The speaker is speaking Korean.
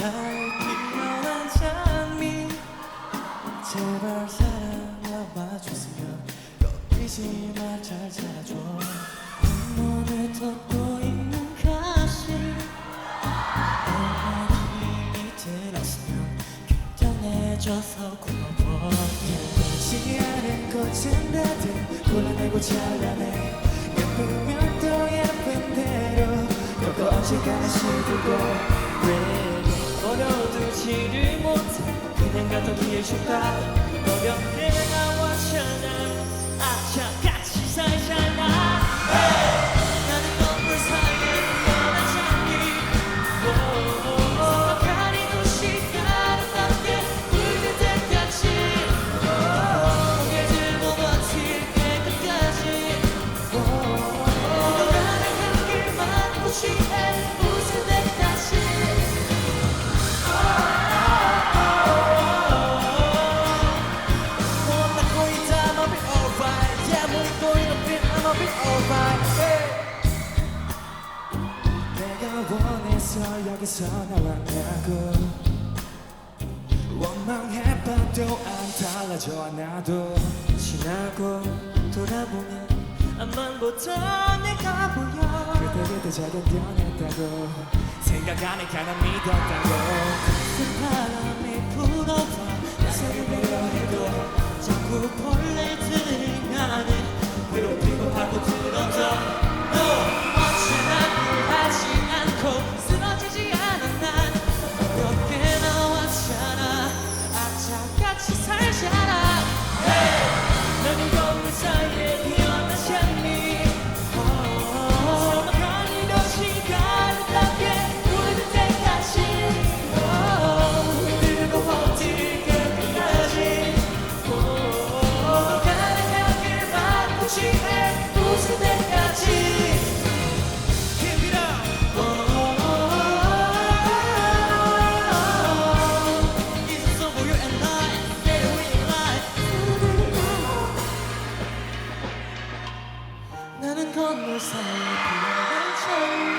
잘 피어난 장미. 제발 사랑하봐 주세요. 꺾이지마 잘 자라줘. 눈물을 덮고 있는 가시 너만 힘이 들었으면 괜찮아져서 고마워. 지 않은 것은 다들 골라내고 잘라내. 예쁘면 또 예쁜 대로 꼭 언제까지 버려두 지를 못해 그냥 가둬두길 줄까 어렵게 나왔잖아 원해서 여기서 나왔냐고. 원망해봐도 안 달라져 나도. 지나고 돌아보면 보던 내가 보여. 그때 그때 작은 변했다고 생각 하니까 난 믿었다고. 큰 바람이 불어와 건물 사이에 피어난 장미